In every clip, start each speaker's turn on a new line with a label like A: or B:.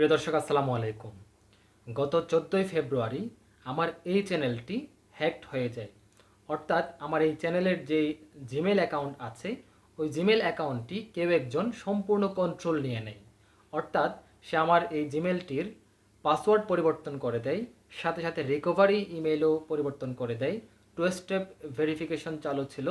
A: প্রিয় দর্শক, আসসালামু আলাইকুম। গত চোদ্দোই ফেব্রুয়ারি আমার এই চ্যানেলটি হ্যাকড হয়ে যায়। অর্থাৎ আমার এই চ্যানেলের যে জিমেল অ্যাকাউন্ট আছে, ওই জিমেল অ্যাকাউন্টটি কেউ একজন সম্পূর্ণ কন্ট্রোল নিয়ে নেয়। অর্থাৎ সে আমার এই জিমেলটির পাসওয়ার্ড পরিবর্তন করে দেয়, সাথে সাথে রিকভারি ইমেলও পরিবর্তন করে দেয় টু স্টেপ ভেরিফিকেশন চালু ছিল,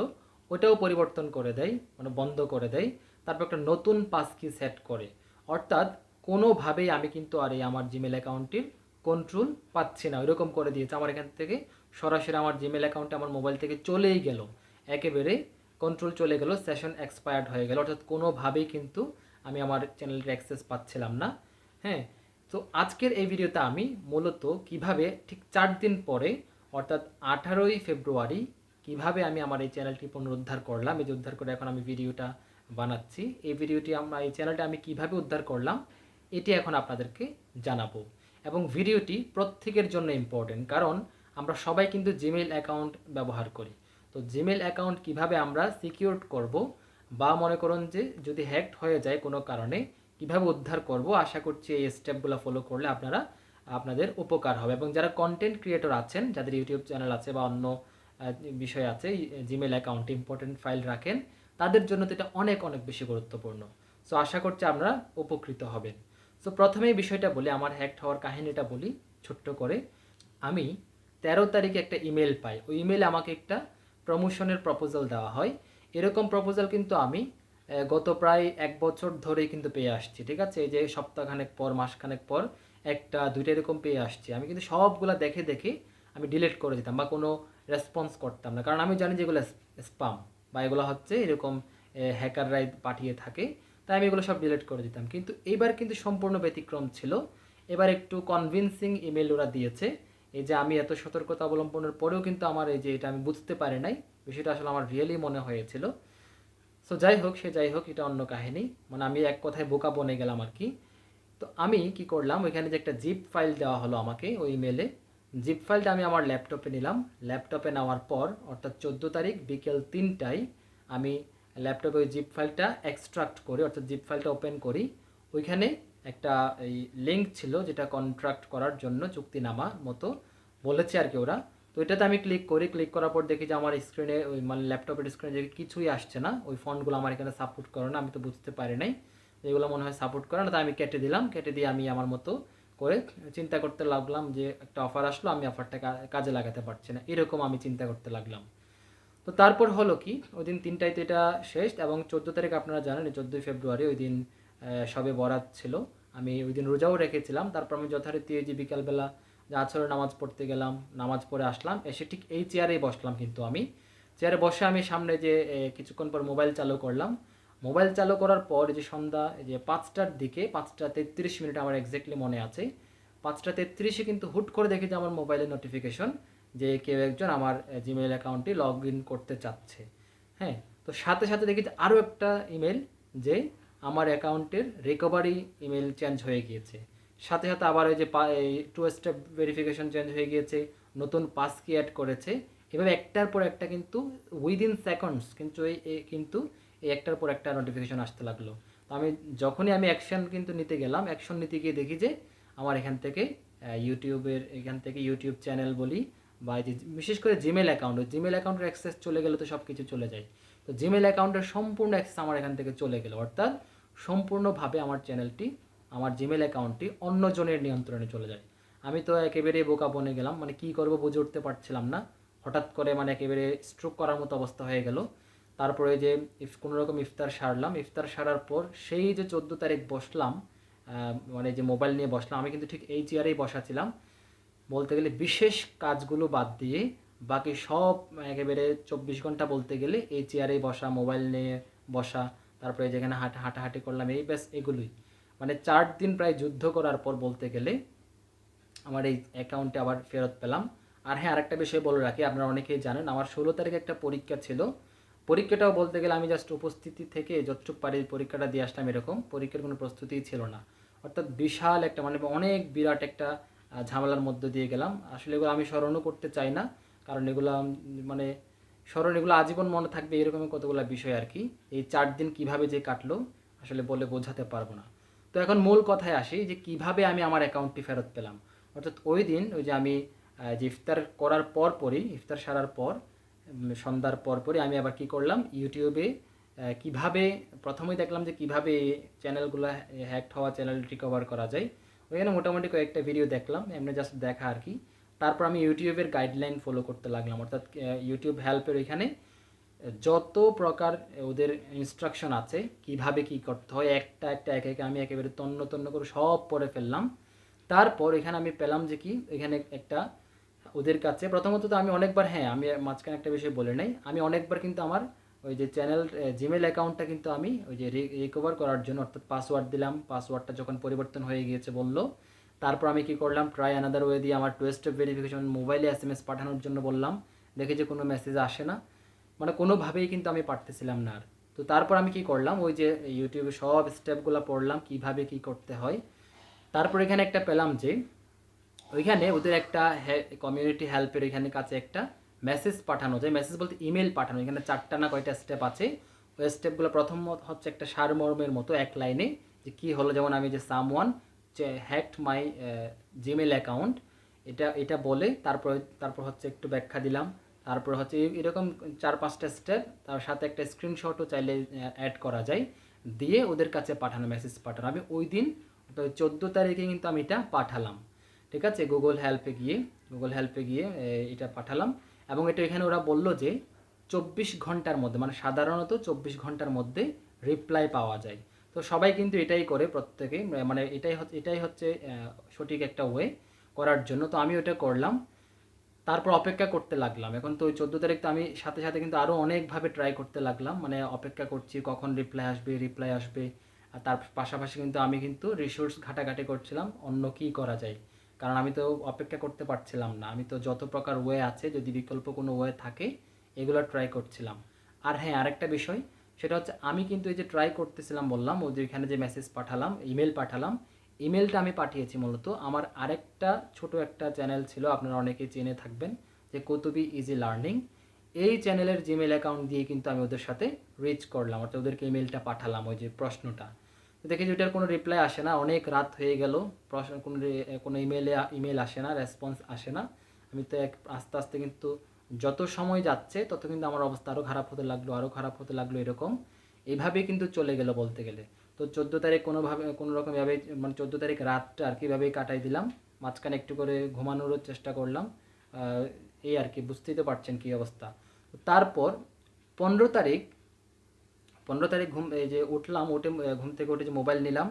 A: ওটাও পরিবর্তন করে দেয় মানে বন্ধ করে দেয়, তারপর একটা নতুন পাসকি সেট করে। অর্থাৎ কোনোভাবেই আমি কিন্তু আর এই আমার জিমেল অ্যাকাউন্টটির কন্ট্রোল পাচ্ছি না। ওইরকম করে দিয়েছে। আমার এখান থেকে সরাসরি আমার জিমেল অ্যাকাউন্টে আমার মোবাইল থেকে চলেই গেল। একেবারে কন্ট্রোল চলে গেল সেশন এক্সপায়ার্ড হয়ে গেল। অর্থাৎ কোনোভাবেই কিন্তু আমি আমার চ্যানেলটির অ্যাক্সেস পাচ্ছিলাম না। হ্যাঁ তো আজকের এই ভিডিওতে আমি মূলত কীভাবে ঠিক চার দিন পরে, অর্থাৎ আঠারোই ফেব্রুয়ারি, কীভাবে আমি আমার এই চ্যানেলটি পুনরুদ্ধার করলাম। এই যে উদ্ধার করে এখন আমি ভিডিওটা বানাচ্ছি। এই ভিডিওটি আমরা, এই চ্যানেলটা আমি কীভাবে উদ্ধার করলাম? এটি এখন আপনাদেরকে জানাব। এবং ভিডিওটি প্রত্যেকের জন্য ইম্পর্টেন্ট কারণ আমরা সবাই কিন্তু জিমেল অ্যাকাউন্ট ব্যবহার করি। তো জিমেল অ্যাকাউন্ট কীভাবে আমরা সিকিউর করব বা মনে করুন যে যদি হ্যাকড হয়ে যায় কোনো কারণে, কীভাবে উদ্ধার করব, আশা করছি এই স্টেপগুলো ফলো করলে আপনারা, আপনাদের উপকার হবে। এবং যারা কন্টেন্ট ক্রিয়েটর আছেন, যাদের ইউটিউব চ্যানেল আছে বা অন্য বিষয় আছে জিমেল অ্যাকাউন্টে ইম্পর্টেন্ট ফাইল রাখেন, তাদের জন্য তো এটা অনেক অনেক বেশি গুরুত্বপূর্ণ। সো আশা করছি আপনারা উপকৃত হবেন। সো প্রথমেই বিষয়টা বলি, আমার হ্যাকড হওয়ার কাহিনীটা বলি, ছোট্ট করে। আমি তেরো তারিখে একটা ইমেল পাই। ওই ইমেলে আমাকে একটা প্রমোশনের প্রপোজাল দেওয়া হয়। এরকম প্রপোজাল কিন্তু আমি গত প্রায় এক বছর ধরেই কিন্তু পেয়ে আসছি, ঠিক আছে? এই যে সপ্তাহখানেক পর, মাসখানেক পর একটা, দুইটা এরকম পেয়ে আসছি। আমি কিন্তু সবগুলা দেখে দেখে আমি ডিলিট করে দিতাম বা কোনো রেসপন্স করতাম না। কারণ আমি জানি যে এগুলো স্পাম বা এগুলো হচ্ছে এরকম হ্যাকাররাই পাঠিয়ে থাকে। তাই আমি এগুলো সব ডিলিট করে দিতাম। কিন্তু এবার কিন্তু সম্পূর্ণ ব্যতিক্রম ছিল। এবার একটু কনভিনসিং ইমেল ওরা দিয়েছে। এই যে আমি এত সতর্কতা অবলম্বনের পরেও কিন্তু আমার এই যে এটা আমি বুঝতে পারি নাই, বিষয়টা আসলে আমার রিয়েলি মনে হয়েছিল। সো যাই হোক, সে যাই হোক, এটা অন্য কাহিনী। মানে আমি এক কথায় বোকা বনে গেলাম আর কি। তো আমি কি করলাম, ওইখানে যে একটা জিপ ফাইল দেওয়া হলো আমাকে ওই ইমেলে জিপ ফাইলটা আমি আমার ল্যাপটপে নিলাম। ল্যাপটপে নেওয়ার পর, অর্থাৎ চোদ্দ তারিখ বিকেল তিনটায় আমি ল্যাপটপে ওই জিপ ফাইলটা এক্সট্রাক্ট করি, অর্থাৎ জিপ ফাইলটা ওপেন করি। ওইখানে একটা এই লিঙ্ক ছিল যেটা কন্ট্রাক্ট করার জন্য চুক্তিনামার মতো বলেছে আর কি ওরা। তো এটাতে আমি ক্লিক করি ক্লিক করার পর দেখি যে আমার স্ক্রিনে ওই মানে ল্যাপটপের স্ক্রিনে যে কিছুই আসছে না। ওই ফন্টগুলো আমার এখানে সাপোর্ট করে না, আমি তো বুঝতে পারি নাই। এগুলো মনে হয় সাপোর্ট করে না, তাই আমি কেটে দিলাম। কেটে দিয়ে আমি আমার মতো করে চিন্তা করতে লাগলাম যে একটা অফার আসলো, আমি অফারটা কাজে লাগাতে পারছি না। এরকম আমি চিন্তা করতে লাগলাম। তো তারপর হলো কি ওই দিন তিনটাইতে এটা শেষ এবং চোদ্দ তারিখ আপনারা জানেন চোদ্দোই ফেব্রুয়ারি ওই দিন সবে বরাত ছিল। আমি ওই দিন রোজাও রেখেছিলাম, তারপর আমি যথারীতি এই যে বিকালবেলা যে আছরের নামাজ পড়তে গেলাম, নামাজ পড়ে আসলাম, এসে ঠিক এই চেয়ারেই বসলাম কিন্তু আমি। চেয়ারে বসে আমি সামনে যে কিছুক্ষণ পর মোবাইল চালু করলাম। মোবাইল চালু করার পর যে সন্ধ্যা যে পাঁচটার দিকে, পাঁচটা তেত্রিশ মিনিট আমার এক্স্যাক্টলি মনে আছে। পাঁচটা তেত্রিশে কিন্তু হুট করে দেখি যে আমার মোবাইলে নোটিফিকেশন যে কেউ একজন আমার জিমেল অ্যাকাউন্টে লগ ইন করতে চাচ্ছে। হ্যাঁ তো সাথে সাথে দেখি আরও একটা ইমেল যে আমার অ্যাকাউন্টের রিকভারি ইমেল চেঞ্জ হয়ে গিয়েছে। সাথে সাথে আবার ওই যে টু স্টেপ ভেরিফিকেশন চেঞ্জ হয়ে গিয়েছে, নতুন পাস কি অ্যাড করেছে। এভাবে একটার পর একটা কিন্তু উইদিন সেকেন্ডস কিন্তু এই কিন্তু এই একটার পর একটা নোটিফিকেশন আসতে লাগল। তো আমি যখনই আমি অ্যাকশন কিন্তু নিতে গেলাম অ্যাকশন নিতে গিয়ে দেখি যে আমার এখান থেকে ইউটিউবের এখান থেকে ইউটিউব চ্যানেল বলি বা যে বিশেষ করে জিমেল অ্যাকাউন্ট জিমেল অ্যাকাউন্টের অ্যাক্সেস চলে গেলে তো সব কিছু চলে যায়। তো জিমেল অ্যাকাউন্টের সম্পূর্ণ অ্যাক্সেস আমার এখান থেকে চলে গেল। অর্থাৎ সম্পূর্ণভাবে আমার চ্যানেলটি আমার জিমেল অ্যাকাউন্টটি অন্যজনের নিয়ন্ত্রণে চলে যায়। আমি তো একেবারে বোকা বনে গেলাম মানে কি করব বুঝে উঠতে পারছিলাম না। হঠাৎ করে মানে একেবারে স্ট্রোক করার মতো অবস্থা হয়ে গেল। তারপরে যে ইফ রকম ইফতার সারলাম। ইফতার সারার পর সেই যে চোদ্দ তারিখ বসলাম মানে যে মোবাইল নিয়ে বসলাম, আমি কিন্তু ঠিক এই চেয়ারেই বসা ছিলাম। বলতে গেলে বিশেষ কাজগুলো বাদ দিয়ে বাকি সব একেবারে চব্বিশ ঘণ্টা বলতে গেলে এই চেয়ারেই বসা মোবাইল নিয়ে বসা, তারপরে যেখানে হাঁটা, হাঁটাহাঁটি করলাম, এই ব্যাস এগুলোই। মানে চার দিন প্রায় যুদ্ধ করার পর বলতে গেলে আমার এই অ্যাকাউন্টে আবার ফেরত পেলাম। আর হ্যাঁ আরেকটা বিষয় বলে রাখি, আপনারা অনেকেই জানেন, আমার ষোলো তারিখে একটা পরীক্ষা ছিল। পরীক্ষাটাও বলতে গেলে আমি জাস্ট উপস্থিতি থেকে যতটুক পারি পরীক্ষাটা দিয়ে আসলাম এরকম। পরীক্ষার কোনো প্রস্তুতিই ছিল না। অর্থাৎ বিশাল একটা মানে অনেক বিরাট একটা ঝামেলার মধ্যে দিয়ে গেলাম। আসলে এগুলো আমি স্মরণও করতে চাই না, কারণ এগুলো মানে স্মরণ এগুলো আজীবন মনে থাকবে এরকমই কতগুলো বিষয় আর কি। এই চার দিন কীভাবে যে কাটলো, আসলে বলে বোঝাতে পারব না। তো এখন মূল কথায় আসি যে কীভাবে আমি আমার অ্যাকাউন্টটি ফেরত পেলাম। অর্থাৎ ওই দিন ওই যে আমি যে ইফতার করার পর পরই, ইফতার সারার পর সন্ধ্যার পর পরই আমি আবার কি করলাম ইউটিউবে কীভাবে, প্রথমেই দেখলাম যে কীভাবে চ্যানেলগুলো হ্যাকড হওয়া চ্যানেল রিকভার করা যায়। ওইখানে মোটামুটি কয়েকটা ভিডিও দেখলাম, এমনি জাস্ট দেখা আর কি। তারপর আমি ইউটিউবের গাইডলাইন ফলো করতে লাগলাম, অর্থাৎ ইউটিউব হেল্পের ওইখানে যত প্রকার ওদের ইনস্ট্রাকশন আছে, কীভাবে কি করতে হয়, একটা একটা, এক, একে আমি একেবারে তন্ন তন্ন করে সব পড়ে ফেললাম। তারপর এখানে আমি পেলাম যে কি, এখানে একটা ওদের কাছে, প্রথমত তো আমি অনেকবার হ্যাঁ আমি মাঝখানে একটা বিষয় বলে নাই, আমি অনেকবার কিন্তু আমার ওই যে চ্যানেল জিমেল অ্যাকাউন্টটা কিন্তু আমি ওই যে রিকভার করার জন্য, অর্থাৎ পাসওয়ার্ড দিলাম। পাসওয়ার্ডটা যখন পরিবর্তন হয়ে গিয়েছে বলল, তারপর আমি কি করলাম? ট্রাই অ্যানাদার ওয়ে দিয়ে আমার টু স্টেপ ভেরিফিকেশন মোবাইলে এস এম এস পাঠানোর জন্য বললাম। দেখে যে কোনো মেসেজ আসে না। মানে কোনোভাবেই কিন্তু আমি পারতেছিলাম না আর। তো তারপর আমি কি করলাম? ওই যে ইউটিউবে সব স্টেপগুলো পড়লাম, কীভাবে কি করতে হয়। তারপর এখানে একটা পেলাম যে, ওইখানে ওদের একটা কমিউনিটি হেল্পের ওইখানে কাছে একটা মেসেজ পাঠানো যায়। মেসেজ বলতে ইমেল পাঠানো, এখানে চারটা না কয়টা স্টেপ আছে। ওই স্টেপগুলো প্রথম হচ্ছে একটা সারমর্মের মতো এক লাইনে যে কি হলো, যেমন আমি যে someone hacked my Gmail account এটা এটা বলে তারপর তারপর হচ্ছে একটু ব্যাখ্যা দিলাম। তারপর হচ্ছে এরকম চার পাঁচটা স্টেপ তার সাথে একটা স্ক্রিনশটও চাইলে অ্যাড করা যায়। দিয়ে ওদের কাছে পাঠানো মেসেজ পাঠানো। আমি ওই দিন চোদ্দ তারিখে কিন্তু আমি এটা পাঠালাম। ঠিক আছে? গুগল হেল্পে গিয়ে গুগল হেল্পে গিয়ে এটা পাঠালাম। এবং এটা এখানে ওরা বলল যে চব্বিশ ঘণ্টার মধ্যে মানে সাধারণত চব্বিশ ঘণ্টার মধ্যে রিপ্লাই পাওয়া যায়। তো সবাই কিন্তু এটাই করে প্রত্যেকে মানে এটাই এটাই হচ্ছে সঠিক একটা ওয়ে করার জন্য। তো আমি ওটা করলাম। তারপর অপেক্ষা করতে লাগলাম। এখন তো ওই চোদ্দ তারিখ তো আমি সাথে সাথে কিন্তু আরও অনেকভাবে ট্রাই করতে লাগলাম। মানে অপেক্ষা করছি কখন রিপ্লাই আসবে রিপ্লাই আসবে। আর তার পাশাপাশি কিন্তু আমি কিন্তু রিসোর্স ঘাটাঘাটি করছিলাম, অন্য কী করা যায়। কারণ আমি তো অপেক্ষা করতে পারছিলাম না। আমি তো যত প্রকার ওয়ে আছে, যদি বিকল্প কোনো ওয়ে থাকে, এগুলো ট্রাই করছিলাম। আর হ্যাঁ আরেকটা বিষয়, সেটা হচ্ছে আমি কিন্তু এই যে ট্রাই করতেছিলাম বললাম, ওই যে এখানে যে মেসেজ পাঠালাম ইমেল পাঠালাম ইমেলটা আমি পাঠিয়েছি মূলত। আমার আরেকটা ছোট একটা চ্যানেল ছিল, আপনারা অনেকেই চেনে থাকবেন, যে কতুবি ইজি লার্নিং এই চ্যানেলের জিমেল অ্যাকাউন্ট দিয়ে কিন্তু আমি ওদের সাথে রিচ করলাম, অর্থাৎ ওদেরকে ইমেলটা পাঠালাম, ওই যে প্রশ্নটা। দেখি যে ওটার কোনো রিপ্লাই আসে না। অনেক রাত হয়ে গেল। প্রশ্ন কোনো কোনো ইমেলে ইমেল আসে না রেসপন্স আসে না। আমি তো এক, আস্তে আস্তে কিন্তু যত সময় যাচ্ছে, তত কিন্তু আমার অবস্থা আরও খারাপ হতে লাগল আরও খারাপ হতে লাগল এরকম। এইভাবেই কিন্তু চলে গেল বলতে গেলে। তো চোদ্দ তারিখ কোনোভাবে, কোনো রকমভাবে মানে চোদ্দ তারিখ রাতটা আর কিভাবেই কাটাই দিলাম। মাঝখানে একটু করে ঘুমানোরও চেষ্টা করলাম। এই আর কি, বুঝতেই তো পারছেন কী অবস্থা। তারপর পনেরো তারিখ পনেরো তারিখ ঘুম, এই যে উঠলাম, উঠে ঘুম থেকে উঠে যে মোবাইল নিলাম,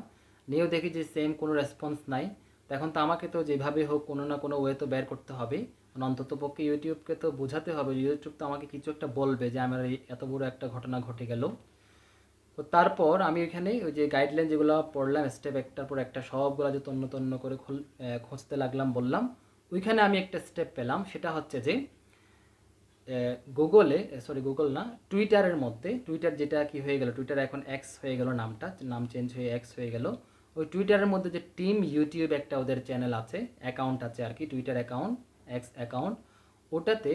A: নিয়েও দেখি যে সেম কোনো রেসপন্স নাই। তো এখন তো আমাকে তো যেভাবে হোক কোনো না কোনো ওয়ে তো বের করতে হবে। মানে অন্তত পক্ষে ইউটিউবকে তো বোঝাতে হবে, ইউটিউব তো আমাকে কিছু একটা বলবে যে আমার এত বড় একটা ঘটনা ঘটে গেল। তো তারপর আমি ওইখানে ওই যে গাইডলাইন যেগুলো পড়লাম স্টেপ একটার পর একটা সবগুলো যে তন্ন তন্ন করে খুঁজতে লাগলাম, বললাম। ওইখানে আমি একটা স্টেপ পেলাম, সেটা হচ্ছে যে গুগলে সরি গুগল না টুইটারের মধ্যে টুইটার যেটা কি হয়ে গেল টুইটার এখন এক্স হয়ে গেল নামটা, নাম চেঞ্জ হয়ে এক্স হয়ে গেল, ওই টুইটারের মধ্যে যে টিম ইউটিউব একটা ওদের চ্যানেল আছে অ্যাকাউন্ট আছে আর কি টুইটার অ্যাকাউন্ট এক্স অ্যাকাউন্ট ওটাতে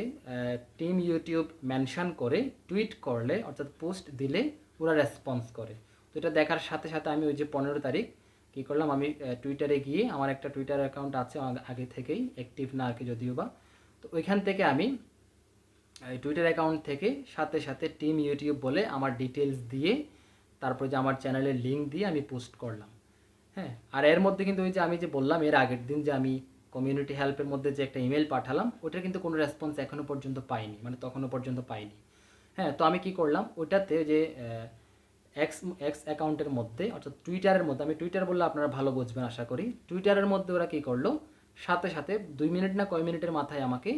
A: টিম ইউটিউব মেনশন করে টুইট করলে, অর্থাৎ পোস্ট দিলে, ওরা রেসপন্স করে। তো এটা দেখার সাথে সাথে আমি ওই যে পনেরো তারিখ কী করলাম, আমি টুইটারে গিয়ে আমার একটা টুইটার অ্যাকাউন্ট আছে আগে- থেকেই অ্যাক্টিভ না আর কি যদিও বা, তো ওইখান থেকে আমি টুইটার অ্যাকাউন্ট থেকে সাথে সাথে টিম ইউটিউব বলে আমার ডিটেলস দিয়ে, তারপর যে আমার চ্যানেলের লিঙ্ক দিয়ে আমি পোস্ট করলাম। হ্যাঁ আর এর মধ্যে কিন্তু ওই যে আমি যে বললাম, এর আগের দিন যে আমি কমিউনিটি হেল্পের মধ্যে যে একটা ইমেল পাঠালাম, ওটার কিন্তু কোনো রেসপন্স এখনও পর্যন্ত পাইনি মানে তখনও পর্যন্ত পাইনি। হ্যাঁ তো আমি কি করলাম, ওটাতে যে এক্স এক্স অ্যাকাউন্টের মধ্যে, অর্থাৎ টুইটারের মধ্যে, আমি টুইটার বললে আপনারা ভালো বুঝবেন আশা করি টুইটারের মধ্যে ওরা কী করল, সাথে সাথে দুই মিনিট না কয় মিনিটের মাথায় আমাকে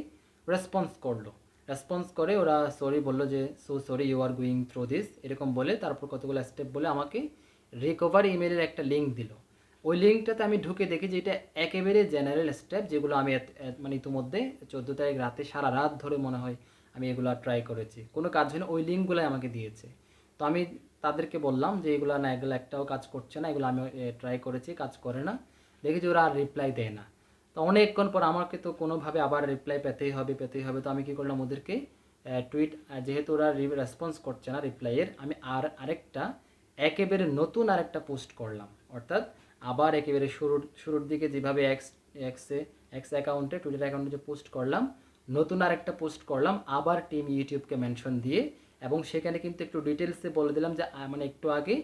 A: রেসপন্স করল। রেসপন্স করে ওরা সরি বলল যে so sorry you are going through this এরকম বলে, তারপর কতগুলো স্টেপ বলে আমাকে রিকভারি ইমেলের একটা লিঙ্ক দিল। ওই লিঙ্কটাতে আমি ঢুকে দেখি যে, এটা একেবারে জেনারেল স্টেপ যেগুলো আমি মানে ইতিমধ্যে চোদ্দ তারিখ রাতে সারা রাত ধরে মনে হয় আমি এগুলো ট্রাই করেছি। কোনো কাজ হয়নি ওই লিঙ্কগুলোই আমাকে দিয়েছে। তো আমি তাদেরকে বললাম যে, এগুলো না, এগুলো একটাও কাজ করছে না, এগুলো আমি ট্রাই করেছি, কাজ করে না। দেখি যে ওরা আর রিপ্লাই দেয় না। তো অনেকক্ষণ পর আমাকে তো কোনোভাবে আবার রিপ্লাই পেতেই হবে পেতেই হবে। তো আমি কি করলাম ওদেরকে টুইট যেহেতু ওরা রেসপন্স করছে না রিপ্লাইয়ের আমি আর আরেকটা, একেবারে নতুন আরেকটা পোস্ট করলাম। অর্থাৎ আবার একেবারে শুরুর শুরুর দিকে যেভাবে এক্স এক্সে এক্স অ্যাকাউন্টে টুইটার অ্যাকাউন্টে যে পোস্ট করলাম, নতুন আরেকটা পোস্ট করলাম, আবার টিম ইউটিউবকে মেনশন দিয়ে, এবং সেখানে কিন্তু একটু ডিটেলসে বলে দিলাম যে মানে একটু আগে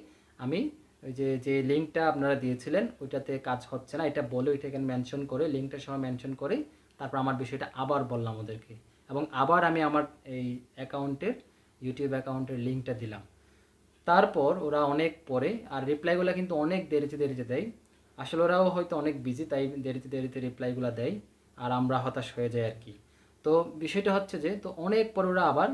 A: আমি ওই যে যে লিঙ্কটা আপনারা দিয়েছিলেন, ওইটাতে কাজ হচ্ছে না। এটা বলে ওইটাকে মেনশন করে লিঙ্কটার সময় মেনশন করে তারপর আমার বিষয়টা আবার বললাম ওদেরকে। এবং আবার আমি আমার এই অ্যাকাউন্টের ইউটিউব অ্যাকাউন্টের লিঙ্কটা দিলাম। তারপর ওরা অনেক পরে, আর রিপ্লাইগুলো কিন্তু অনেক দেরিতে দেরিতে দেয়। আসলে ওরাও হয়তো অনেক বিজি তাই দেরিতে দেরিতে রিপ্লাইগুলো দেয়, আর আমরা হতাশ হয়ে যাই আর কি। তো বিষয়টা হচ্ছে যে, তো অনেক পর ওরা আবার,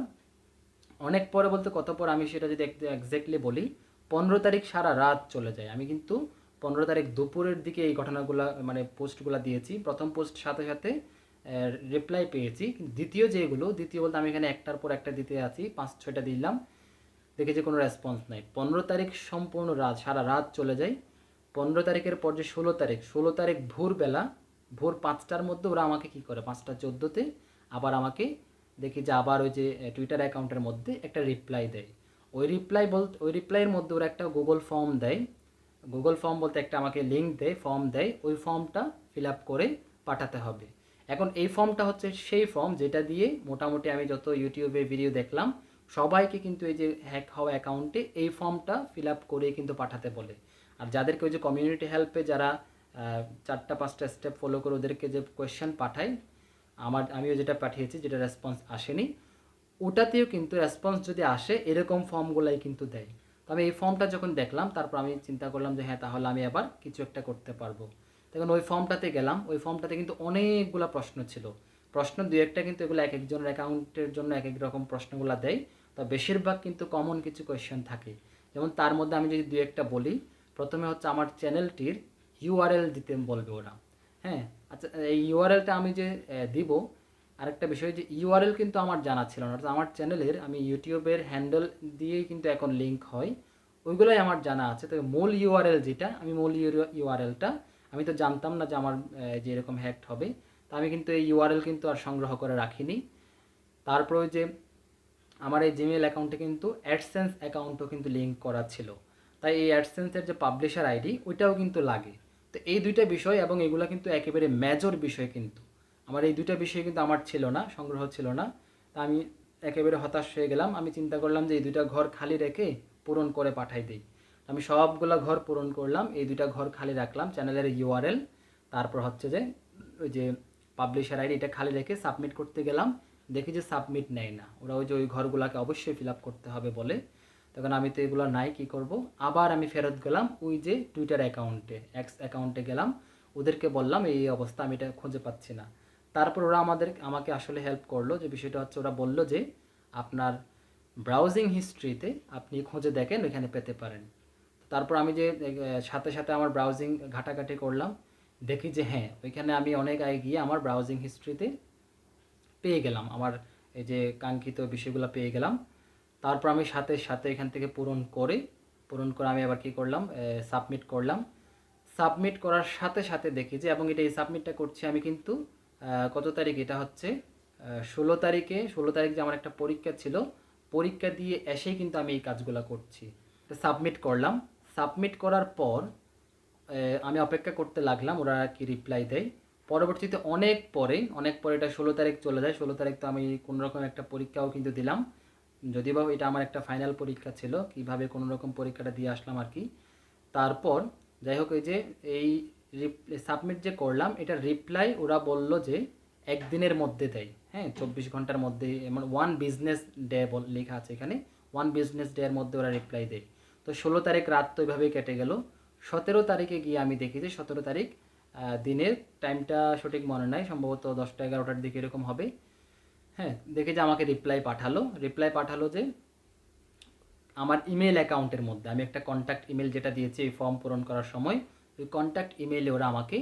A: অনেক পরে বলতে কত পর আমি সেটা যদি এক্স্যাক্টলি বলি পনেরো তারিখ সারা রাত চলে যায়। আমি কিন্তু পনেরো তারিখ দুপুরের দিকে এই ঘটনাগুলো মানে পোস্টগুলো দিয়েছি। প্রথম পোস্ট সাথে সাথে রিপ্লাই পেয়েছি। দ্বিতীয় যেগুলো দ্বিতীয় বলতে আমি এখানে একটার পর একটা দিতে আছি, পাঁচ, ছয়টা দিলাম। দেখি যে কোনো রেসপন্স নাই। পনেরো তারিখ সম্পূর্ণ রাত, সারা রাত চলে যায়। পনেরো তারিখের পর যে ষোলো তারিখ ষোলো তারিখ ভোরবেলা, ভোর পাঁচটার মধ্যে ওরা আমাকে কি করে? পাঁচটা চোদ্দোতে আবার আমাকে দেখি যে আবার ওই যে টুইটার অ্যাকাউন্টের মধ্যে একটা রিপ্লাই দেয়। ওই রিপ্লাই বলতে ওই রিপ্লাইয়ের মধ্যে ওরা একটা গুগল ফর্ম দেয়। গুগল ফর্ম বলতে একটা আমাকে লিঙ্ক দেয় ফর্ম দেয়। ওই ফর্মটা ফিল আপ করে পাঠাতে হবে। এখন এই ফর্মটা হচ্ছে সেই ফর্ম যেটা দিয়ে মোটামুটি আমি যত ইউটিউবে ভিডিও দেখলাম, সবাইকে কিন্তু এই যে হ্যাক হওয়া অ্যাকাউন্টে এই ফর্মটা ফিল আপ করে কিন্তু পাঠাতে বলে। আর যাদেরকে ওই যে কমিউনিটি হেল্পে যারা চারটা, পাঁচটা স্টেপ ফলো করে ওদেরকে যে কোয়েশ্চেন পাঠাই, আমার, আমিও যেটা পাঠিয়েছি, যেটা রেসপন্স আসেনি ওটাতেও কিন্তু রেসপন্স যদি আসে, এরকম ফর্মগুলাই কিন্তু দেয়। তো আমি এই ফর্মটা যখন দেখলাম, তারপর আমি চিন্তা করলাম যে হ্যাঁ তাহলে আমি আবার কিছু একটা করতে পারব। তখন ওই ফর্মটাতে গেলাম, ওই ফর্মটাতে কিন্তু অনেকগুলো প্রশ্ন ছিল। প্রশ্ন দু একটা কিন্তু এগুলো এক একজনের অ্যাকাউন্টের জন্য এক এক রকম প্রশ্নগুলো দেয়। তো বেশিরভাগ কিন্তু কমন কিছু কোয়েশ্চেন থাকে। যেমন তার মধ্যে আমি যদি দু একটা বলি, প্রথমে হচ্ছে আমার চ্যানেলটির ইউআরএল দিতে বলবে ওরা। হ্যাঁ আচ্ছা এই ইউআরএলটা আমি যে দিব আরেকটা বিষয় যে ইউআরএল কিন্তু আমার জানা ছিল না, অর্থাৎ আমার চ্যানেলের আমি ইউটিউবের হ্যান্ডেল দিয়েই কিন্তু এখন লিঙ্ক হয়, ওইগুলোই আমার জানা আছে। তবে মূল ইউআরএল যেটা, আমি মূল ইউআরএলটা আমি তো জানতাম না যে আমার যে এরকম হ্যাকড হবে, তা আমি কিন্তু এই ইউআরএল কিন্তু আর সংগ্রহ করে রাখিনি। তারপরে যে আমার এই জিমেল অ্যাকাউন্টে কিন্তু অ্যাডসেন্স অ্যাকাউন্টও কিন্তু লিঙ্ক করা ছিল। তাই এই অ্যাডসেন্সের যে পাবলিশার আইডি ওইটাও কিন্তু লাগে। তো এই দুইটা বিষয় এবং এগুলো কিন্তু একেবারে মেজর বিষয় কিন্তু। আমার এই দুটা বিষয় কিন্তু আমার ছিল না, সংগ্রহ ছিল না। তা আমি একেবারে হতাশ হয়ে গেলাম। আমি চিন্তা করলাম যে এই দুটা ঘর খালি রেখে পূরণ করে পাঠাই দিই। আমি সবগুলা ঘর পূরণ করলাম। এই দুটা ঘর খালি রাখলাম। চ্যানেলের ইউআরএল তারপর হচ্ছে যে ওই যে পাবলিশার আইডি এটা খালি রেখে সাবমিট করতে গেলাম। দেখি যে সাবমিট নেয় না। ওরা ওই যে ওই ঘরগুলোকে অবশ্যই ফিল করতে হবে বলে। তখন আমি তো এগুলো নাই, কি করব? আবার আমি ফেরত গেলাম ওই যে টুইটার অ্যাকাউন্টে এক্স অ্যাকাউন্টে গেলাম। ওদেরকে বললাম, এই অবস্থা, আমি এটা খুঁজে পাচ্ছি না। তারপর ওরা আমাদের আমাকে আসলে হেল্প করল যে বিষয়টা হচ্ছে ওরা বলল যে আপনার ব্রাউজিং হিস্ট্রিতে আপনি খুঁজে দেখেন, ওইখানে পেতে পারেন। তারপর আমি যে সাথে সাথে আমার ব্রাউজিং ঘাটাঘাটি করলাম, দেখি যে হ্যাঁ ওইখানে আমি অনেক আগে গিয়ে আমার ব্রাউজিং হিস্ট্রিতে পেয়ে গেলাম। আমার এই যে কাঙ্ক্ষিত বিষয়গুলো পেয়ে গেলাম। তারপর আমি সাথে সাথে এখান থেকে পূরণ করে পূরণ করে আমি আবার কি করলাম সাবমিট করলাম। সাবমিট করার সাথে সাথে দেখি যে, এবং এটা এই সাবমিটটা করছি আমি কিন্তু কত তারিখ এটা হচ্ছে? ষোলো তারিখে, ষোলো তারিখ যে আমার একটা পরীক্ষা ছিল, পরীক্ষা দিয়ে এসেই কিন্তু আমি এই কাজগুলো করছি। সাবমিট করলাম। সাবমিট করার পর আমি অপেক্ষা করতে লাগলাম, ওরা কি রিপ্লাই দেয়। পরবর্তীতে অনেক পরে অনেক পরে এটা ষোলো তারিখ চলে যায়। ষোলো তারিখ তো আমি কোনো রকম একটা পরীক্ষাও কিন্তু দিলাম। যদিও বা এটা আমার একটা ফাইনাল পরীক্ষা ছিল, কীভাবে কোনো রকম পরীক্ষাটা দিয়ে আসলাম আর কি। তারপর, যাই হোক, এই যে এই সাবমিট যে করলাম, এটা রিপ্লাই ওরা বলল যে একদিনের মধ্যে দেয়। হ্যাঁ চব্বিশ ঘণ্টার মধ্যে, এমন ওয়ান বিজনেস ডে লেখা আছে এখানে ওয়ান বিজনেস ডে এর মধ্যে ওরা রিপ্লাই দেয়। তো ষোলো তারিখ রাত তো এভাবেই কেটে গেল। সতেরো তারিখে গিয়ে আমি দেখি যে সতেরো তারিখ দিনের টাইমটা সঠিক মনে নাই, সম্ভবত দশটা এগারোটার দিকে এরকম হবে। হ্যাঁ দেখে যে আমাকে রিপ্লাই পাঠালো। রিপ্লাই পাঠালো যে আমার ইমেল অ্যাকাউন্টের মধ্যে, আমি একটা কন্ট্যাক্ট ইমেল যেটা দিয়েছি এই ফর্ম পূরণ করার সময় ওই কন্ট্যাক্ট ইমেইলে ওরা আমাকে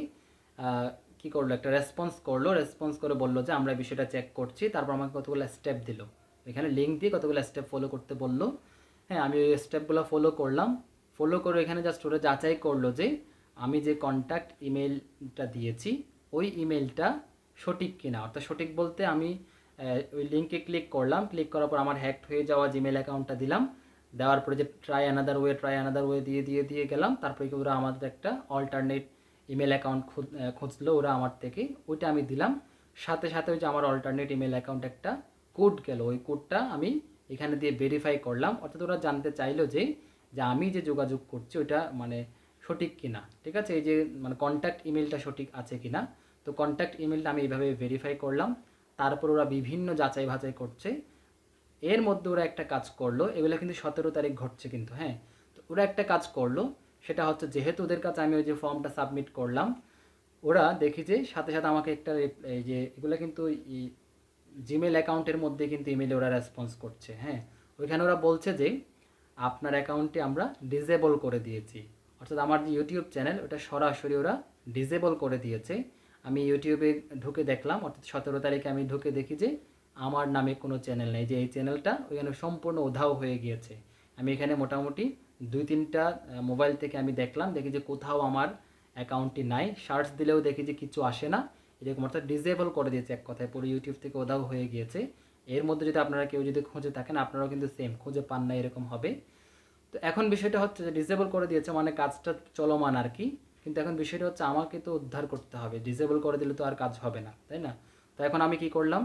A: কি করল, একটা রেসপন্স করল রেসপন্স করে বলল যে, আমরা বিষয়টা চেক করছি। তারপর আমাকে কতগুলো স্টেপ দিল। এখানে লিঙ্ক দিয়ে কতগুলো স্টেপ ফলো করতে বলল। হ্যাঁ আমি ওই স্টেপগুলো ফলো করলাম। ফলো করে এখানে জাস্ট ওরা যাচাই করল যে, আমি যে কন্ট্যাক্ট ইমেলটা দিয়েছি, ওই ইমেলটা সঠিক কিনা। অর্থাৎ সঠিক বলতে আমি ওই লিঙ্কে ক্লিক করলাম। ক্লিক করার পর আমার হ্যাকড হয়ে যাওয়া জিমেল অ্যাকাউন্টটা দিলাম। দেওয়ার পরে যে try another way try another way দিয়ে দিয়ে দিয়ে গেলাম, তারপরে ওরা আমাদের একটা অল্টারনেট ইমেল অ্যাকাউন্ট খুঁজলো, ওরা আমার থেকে। ওইটা আমি দিলাম। সাথে সাথে ওই যে আমার অল্টারনেট ইমেল অ্যাকাউন্ট একটা কোড গেল। ওই কোডটা আমি এখানে দিয়ে ভেরিফাই করলাম। অর্থাৎ ওরা জানতে চাইলো যে যে আমি যে যোগাযোগ করছি, ওইটা মানে সঠিক কিনা। ঠিক আছে? এই যে মানে কন্ট্যাক্ট ইমেলটা সঠিক আছে কিনা। তো কন্ট্যাক্ট ইমেলটা আমি এইভাবে ভেরিফাই করলাম। তারপর ওরা বিভিন্ন যাচাই বাছাই করছে। এর মধ্যে ওরা একটা কাজ করল, এগুলো কিন্তু সতেরো তারিখ ঘটছে কিন্তু হ্যাঁ? তো ওরা একটা কাজ করল, সেটা হচ্ছে যেহেতু ওদের কাছে আমি ওই যে ফর্মটা সাবমিট করলাম, ওরা দেখি যে সাথে সাথে আমাকে একটা এই যে এগুলো কিন্তু জিমেল অ্যাকাউন্টের মধ্যে কিন্তু ইমেলে ওরা রেসপন্স করছে হ্যাঁ? ওইখানে ওরা বলছে যে, আপনার অ্যাকাউন্টটি আমরা ডিজেবল করে দিয়েছি। অর্থাৎ আমার যে ইউটিউব চ্যানেল ওটা সরাসরি ওরা ডিজেবল করে দিয়েছে। আমি ইউটিউবে ঢুকে দেখলাম, অর্থাৎ সতেরো তারিখে আমি ঢুকে দেখি যে আমার নামে কোনো চ্যানেল নেই, যে এই চ্যানেলটা ওইখানে সম্পূর্ণ উধাও হয়ে গিয়েছে। আমি এখানে মোটামুটি দুই তিনটা মোবাইল থেকে আমি দেখলাম, দেখি যে কোথাও আমার অ্যাকাউন্টটি নাই। সার্চ দিলেও দেখি যে কিছু আসে না। এরকম অর্থাৎ ডিসেবল করে দিয়েছে এক কথায়, পুরো ইউটিউব থেকে উধাও হয়ে গিয়েছে। এর মধ্যে যদি আপনারা কেউ যদি খুঁজে থাকেন, আপনারাও কিন্তু সেম খুঁজে পান না, এরকম হবে। তো এখন বিষয়টা হচ্ছে যে ডিসেবল করে দিয়েছে মানে কাজটা চলমান আর কি। কিন্তু এখন বিষয়টা হচ্ছে আমাকে তো উদ্ধার করতে হবে। ডিসেবল করে দিলে তো আর কাজ হবে না, তাই না? তো এখন আমি কি করলাম?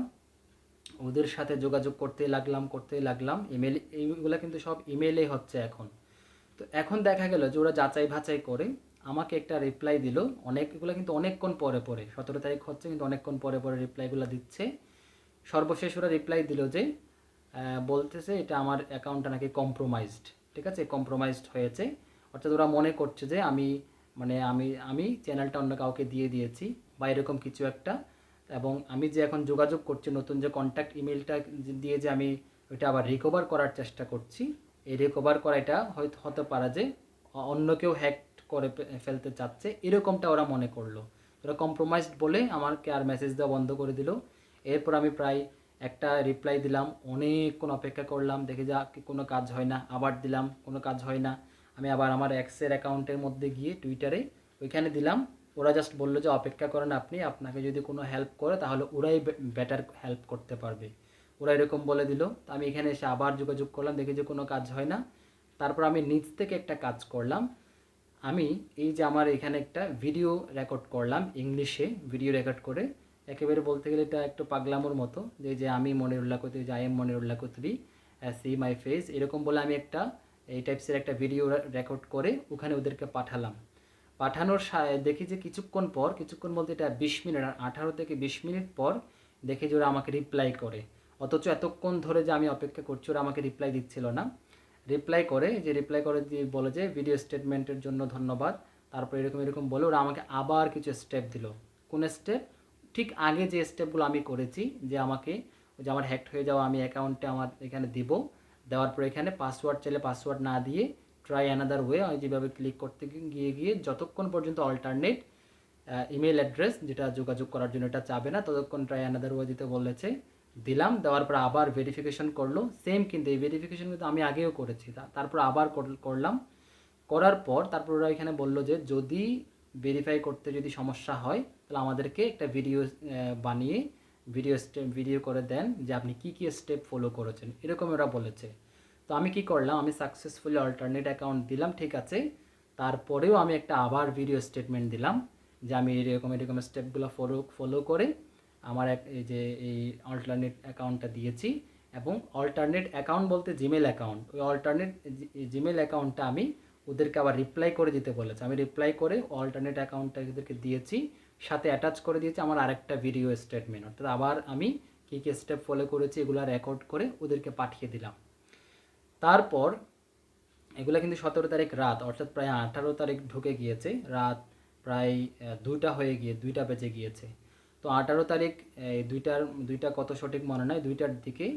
A: ওদের সাথে যোগাযোগ করতে লাগলাম করতে লাগলাম। ইমেল এইগুলো কিন্তু সব ইমেলেই হচ্ছে এখন। তো এখন দেখা গেল যে ওরা যাচাই ভাচাই করে আমাকে একটা রিপ্লাই দিল। অনেক এগুলো কিন্তু অনেকক্ষণ পরে পরে, সতেরো তারিখ হচ্ছে কিন্তু অনেকক্ষণ পরে পরে রিপ্লাইগুলো দিচ্ছে। সর্বশেষ ওরা রিপ্লাই দিল যে বলতেছে এটা আমার অ্যাকাউন্টটা নাকি কম্প্রোমাইজড ঠিক আছে? কম্প্রোমাইজড হয়েছে। অর্থাৎ ওরা মনে করছে যে আমি মানে আমি আমি চ্যানেলটা অন্য কাউকে দিয়ে দিয়েছি বা এরকম কিছু একটা। এবং আমি যে এখন যোগাযোগ করছি, নতুন যে কন্ট্যাক্ট ইমেলটা দিয়ে যে আমি ওইটা আবার রিকভার করার চেষ্টা করছি। এই রিকভার করা এটা হয়তো হতে পারে যে অন্য কেউ হ্যাক করে ফেলতে চাচ্ছে, এরকমটা ওরা মনে করল। ওরা কম্প্রোমাইজড বলে আমাকে আর মেসেজ দেওয়া বন্ধ করে দিল। এরপর আমি প্রায় একটা রিপ্লাই দিলাম, অনেকক্ষণ অপেক্ষা করলাম, দেখে যা কোনো কাজ হয় না, আবার দিলাম, কোনো কাজ হয় না। আমি আবার আমার অ্যাক্সের অ্যাকাউন্টের মধ্যে গিয়ে টুইটারে ওইখানে দিলাম। ওরা জাস্ট বলল যে, অপেক্ষা করেন আপনি, আপনাকে যদি কোনো হেল্প করে, তাহলে ওরাই বেটার হেল্প করতে পারবে। ওরা এরকম বলে দিল। তো আমি এখানে এসে আবার যোগাযোগ করলাম, দেখি যে কোনো কাজ হয় না। তারপর আমি নিজ থেকে একটা কাজ করলাম। আমি এই যে আমার এখানে একটা ভিডিও রেকর্ড করলাম ইংলিশে ভিডিও রেকর্ড করে। একেবারে বলতে গেলে এটা একটু পাগলামোর মতো, যে যে আমি মনিরুল্লাহ কুতুবি যে I am Monirullah Kutubi see my face এরকম বলে আমি একটা, এই টাইপসের একটা ভিডিও রেকর্ড করে ওখানে ওদেরকে পাঠালাম। পাঠানোর দেখি যে কিছুক্ষণ পর, কিছুক্ষণ বলতে এটা বিশ মিনিট আঠারো থেকে বিশ মিনিট পর দেখি যে ওরা আমাকে রিপ্লাই করে। অথচ এতক্ষণ ধরে যে আমি অপেক্ষা করছি, ওরা আমাকে রিপ্লাই দিচ্ছিল না। রিপ্লাই করে যে রিপ্লাই করে দিয়ে বলে যে ভিডিও স্টেটমেন্টের জন্য ধন্যবাদ। তারপর এরকম এরকম বলে ওরা আমাকে আবার কিছু স্টেপ দিল। কোন স্টেপ ঠিক আগে যে স্টেপগুলো আমি করেছি, যে আমাকে, যে আমার হ্যাক্ট হয়ে যাওয়া, আমি অ্যাকাউন্টে আমার এখানে দিব। দেওয়ার পর এখানে পাসওয়ার্ড চাইলে পাসওয়ার্ড না দিয়ে ট্রাই অ্যানাদার ওয়ে যেভাবে ক্লিক করতে গিয়ে গিয়ে যতক্ষণ পর্যন্ত অল্টারনেট ইমেল অ্যাড্রেস যেটা যোগাযোগ করার জন্য এটা চাবে না, ততক্ষণ ট্রাই অ্যানাদার ওয়ে দিতে বলেছে। দিলাম, দেওয়ার পর আবার ভেরিফিকেশন করল। সেম কিন্তু এই ভেরিফিকেশন কিন্তু আমি আগেও করেছি। তারপর আবার কর- করলাম। করার পর তারপর ওরা এখানে বলল যে, যদি ভেরিফাই করতে যদি সমস্যা হয়, তাহলে আমাদেরকে একটা ভিডিও বানিয়ে ভিডিও স্টেপ ভিডিও করে দেন যে আপনি কি কি স্টেপ ফলো করেছেন। এরকম ওরা বলেছে। তো আমি কি করলাম? আমি সাকসেসফুলি অল্টারনেট অ্যাকাউন্ট দিলাম, ঠিক আছে? তারপরেও আমি একটা আবার ভিডিও স্টেটমেন্ট দিলাম যে আমি এরকম এরকম স্টেপগুলো ফলো ফলো করে আমার এক, এই যে, এই অল্টারনেট অ্যাকাউন্টটা দিয়েছি এবং অল্টারনেট অ্যাকাউন্ট বলতে জিমেল অ্যাকাউন্ট ওই অল্টারনেট জিমেল অ্যাকাউন্টটা আমি ওদেরকে আবার রিপ্লাই করে দিতে বলেছে। আমি রিপ্লাই করে অল্টারনেট অ্যাকাউন্টটা ওদেরকে দিয়েছি, সাথে অ্যাটাচ করে দিয়েছি আমার আরেকটা ভিডিও স্টেটমেন্ট অর্থাৎ আবার আমি কী কী স্টেপ ফলো করেছি এগুলো রেকর্ড করে ওদেরকে পাঠিয়ে দিলাম। তারপর এগুলো কিন্তু সতেরো তারিখ রাত, অর্থাৎ প্রায় আঠারো তারিখ ঢুকে গিয়েছে। রাত প্রায় দুইটা হয়ে গিয়ে, দুইটা বেজে গিয়েছে। তো আঠারো তারিখ, এই দুইটার, দুইটা কত সঠিক মনে নয় দুইটার দিকে।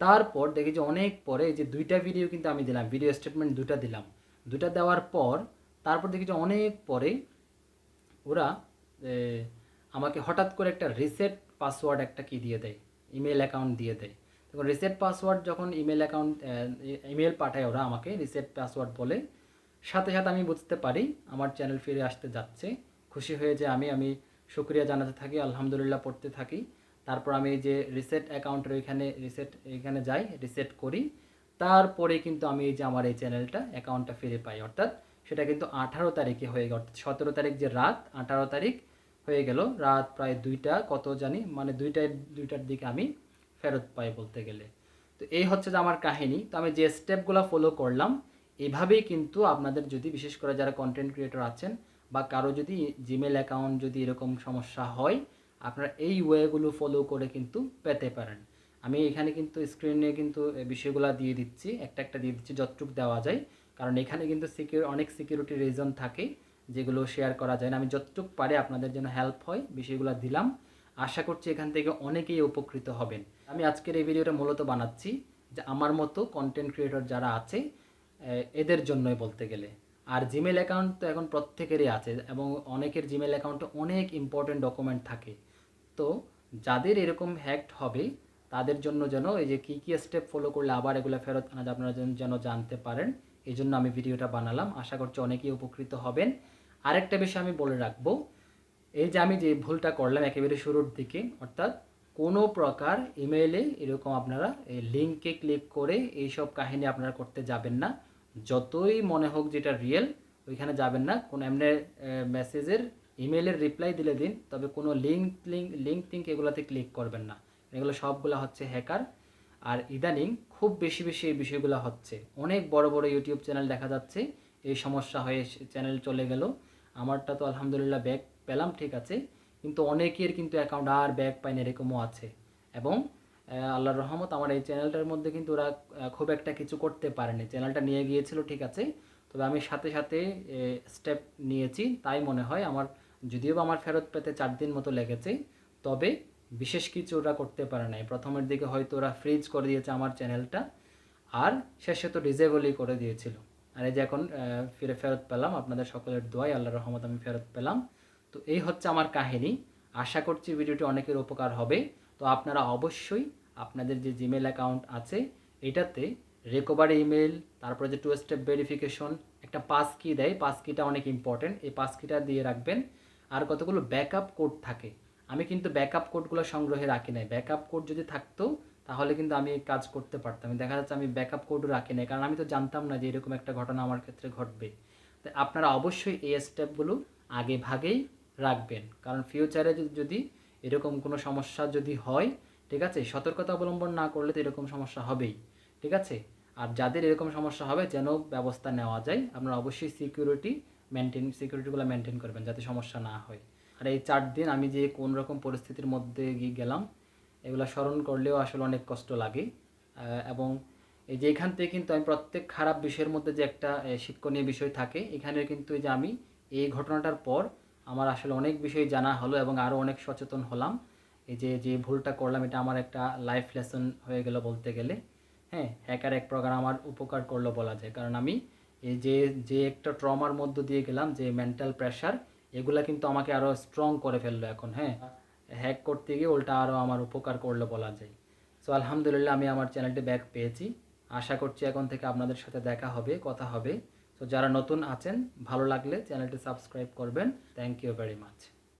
A: তারপর দেখি যে অনেক পরে যে দুইটা ভিডিও কিন্তু আমি দিলাম ভিডিও স্টেটমেন্ট দুটা দিলাম। দুটা দেওয়ার পর, তারপর দেখি যে অনেক পরে ওরা আমাকে হঠাৎ করে একটা রিসেট পাসওয়ার্ড একটা কি দিয়ে দেয়? ইমেল অ্যাকাউন্ট দিয়ে দেয়। তখন রিসেট পাসওয়ার্ড যখন ইমেল অ্যাকাউন্ট ইমেল পাঠায় ওরা আমাকে রিসেট পাসওয়ার্ড বলে, সাথে সাথে আমি বুঝতে পারি আমার চ্যানেল ফিরে আসতে যাচ্ছে। খুশি হয়ে যে আমি আমি শুক্রিয়া জানাতে থাকি, আলহামদুলিল্লাহ পড়তে থাকি। তারপর আমি যে রিসেট অ্যাকাউন্টের ওইখানে রিসেট এখানে যাই রিসেট করি। তারপরে কিন্তু আমি এই যে আমার এই চ্যানেলটা অ্যাকাউন্টটা ফিরে পাই। অর্থাৎ সেটা কিন্তু আঠারো তারিখে হয়ে গেল, অর্থাৎ সতেরো তারিখ যে রাত, আঠারো তারিখ হয়ে গেল, রাত প্রায় দুইটা, কত জানি মানে দুইটায়, দুইটার দিকে আমি ফেরত পাই বলতে গেলে। তো এই হচ্ছে যে আমার কাহিনী। তো আমি যে স্টেপগুলো ফলো করলাম, এভাবেই কিন্তু আপনাদের যদি, বিশেষ করে যারা কন্টেন্ট ক্রিয়েটর আছেন বা কারও যদি জিমেল অ্যাকাউন্ট যদি এরকম সমস্যা হয়, আপনারা এই ওয়েগুলো ফলো করে কিন্তু পেতে পারেন। আমি এখানে কিন্তু স্ক্রিনে কিন্তু বিষয়গুলো দিয়ে দিচ্ছি। একটা একটা দিয়ে দিচ্ছি যতটুকু দেওয়া যায়। কারণ এখানে কিন্তু সিকিউর অনেক সিকিউরিটি রিজন থাকে যেগুলো শেয়ার করা যায় না। আমি যতটুকু পারে আপনাদের জন্য হেল্প হয়, বিষয়গুলো দিলাম। আশা করছি এখান থেকে অনেকেই উপকৃত হবেন। আমি আজকের এই ভিডিওটা মূলত বানাচ্ছি যে আমার মতো কন্টেন্ট ক্রিয়েটর যারা আছে এদের জন্যই বলতে গেলে। আর জিমেল অ্যাকাউন্ট তো এখন প্রত্যেকেরই আছে এবং অনেকের জিমেল অ্যাকাউন্টে অনেক ইম্পর্টেন্ট ডকুমেন্ট থাকে। তো যাদের এরকম হ্যাকড হবে, তাদের জন্য যেন এই যে কী কী স্টেপ ফলো করলে আবার এগুলো ফেরত আনা আপনারা যেন জানতে পারেন। এই জন্য আমি ভিডিওটা বানালাম। আশা করছি অনেকেই উপকৃত হবেন। আরেকটা বিষয় আমি বলে রাখব, এই যে আমি যে ভুলটা করলাম একেবারে শুরুর দিকে, অর্থাৎ কোনো প্রকার ইমেইলে এরকম আপনারা এই লিঙ্কে ক্লিক করে এইসব কাহিনী আপনারা করতে যাবেন না। যতই মনে হোক যেটা রিয়েল ওইখানে যাবেন না। কোনো এমনি মেসেজের ইমেইলের রিপ্লাই দিলে দিন, তবে কোনো লিঙ্ক লিঙ্ক লিঙ্ক টিঙ্ক এগুলোতে ক্লিক করবেন না। এগুলো সবগুলো হচ্ছে হ্যাকার আর ইদানিং খুব বেশি বেশি এই বিষয়গুলো হচ্ছে। অনেক বড় বড় ইউটিউব চ্যানেল দেখা যাচ্ছে, এই সমস্যা হয়ে চ্যানেল চলে গেল। আমারটা তো আলহামদুলিল্লাহ ব্যাক পেলাম, ঠিক আছে। কিন্তু অনেকের কিন্তু অ্যাকাউন্ট আর ব্যাক পায় না এরকমও আছে। এবং আল্লাহর রহমত আমার এই চ্যানেলটার মধ্যে কিন্তু ওরা খুব একটা কিছু করতে পারেনি। চ্যানেলটা নিয়ে গিয়েছিল, ঠিক আছে? তবে আমি সাথে সাথে স্টেপ নিয়েছি। তাই মনে হয় আমার, যদিও আমার ফেরত পেতে চার দিন মতো লেগেছে, তবে বিশেষ কিছু ওরা করতে পারে নাই। প্রথমের দিকে হয়তো ওরা ফ্রিজ করে দিয়েছে আমার চ্যানেলটা আর শেষে তো ডিজেবলই করে দিয়েছিল। আর এই যে এখন ফিরে ফেরত পেলাম। আপনাদের সকলের দোয়াই আল্লাহর রহমত আমি ফেরত পেলাম। তো এই হচ্ছে আমার কাহিনী। আশা করছি ভিডিওটি অনেকের উপকার হবে। তো আপনারা অবশ্যই আপনাদের যে জিমেল অ্যাকাউন্ট আছে, এটাতে রেকভারি ইমেল তারপরে যে টু স্টেপ ভেরিফিকেশন একটা পাস কি দেয়। পাস কিটা অনেক ইম্পর্টেন্ট এই পাস কিটা দিয়ে রাখবেন। আর কতগুলো ব্যাকআপ কোড থাকে। আমি কিন্তু ব্যাকআপ কোডগুলো সংগ্রহে রাখি নাই। ব্যাকআপ কোড যদি থাকতো, তাহলে কিন্তু আমি কাজ করতে পারতাম। দেখা যাচ্ছে আমি ব্যাকআপ কোডও রাখি নাই, কারণ আমি তো জানতাম না যে এরকম একটা ঘটনা আমার ক্ষেত্রে ঘটবে। তো আপনারা অবশ্যই এই স্টেপগুলো আগে ভাগেই রাখবেন। কারণ ফিউচারে যদি এরকম কোনো সমস্যা যদি হয়, ঠিক আছে? সতর্কতা অবলম্বন না করলে তো এরকম সমস্যা হবেই, ঠিক আছে? আর যাদের এরকম সমস্যা হবে, যেন ব্যবস্থা নেওয়া যায়, আপনারা অবশ্যই সিকিউরিটি মেনটেন সিকিউরিটিগুলো মেনটেন করবেন যাতে সমস্যা না হয়। আর এই চার দিন আমি যে কোন রকম পরিস্থিতির মধ্যে গিয়ে গেলাম, এগুলো স্মরণ করলেও আসলে অনেক কষ্ট লাগে। এবং এই যে এখান থেকে কিন্তু আমি প্রত্যেক খারাপ বিষয়ের মধ্যে যে একটা শিক্ষণীয় বিষয় থাকে, এখানে কিন্তু এই যে আমি এই ঘটনাটার পর আমার আসলে অনেক বিষয় জানা হলো এবং আরও অনেক সচেতন হলাম। এই যে যে ভুলটা করলাম, এটা আমার একটা লাইফ লেসন হয়ে গেল বলতে গেলে। হ্যাঁ হ্যাকার এক প্রকার আমার উপকার করল বলা যায়। কারণ আমি এই যে যে একটা ট্রমার মধ্য দিয়ে গেলাম, যে মেন্টাল প্রেশার এগুলা কিন্তু আমাকে আরও স্ট্রং করে ফেলল এখন হ্যাঁ। হ্যাক করতে গিয়ে উল্টা আরও আমার উপকার করল বলা যায়। সো আলহামদুলিল্লাহ আমি আমার চ্যানেলটি ব্যাক পেয়েছি। আশা করছি এখন থেকে আপনাদের সাথে দেখা হবে, কথা হবে। তো যারা নতুন আছেন ভালো লাগলে চ্যানেলটি সাবস্ক্রাইব করবেন। Thank you very much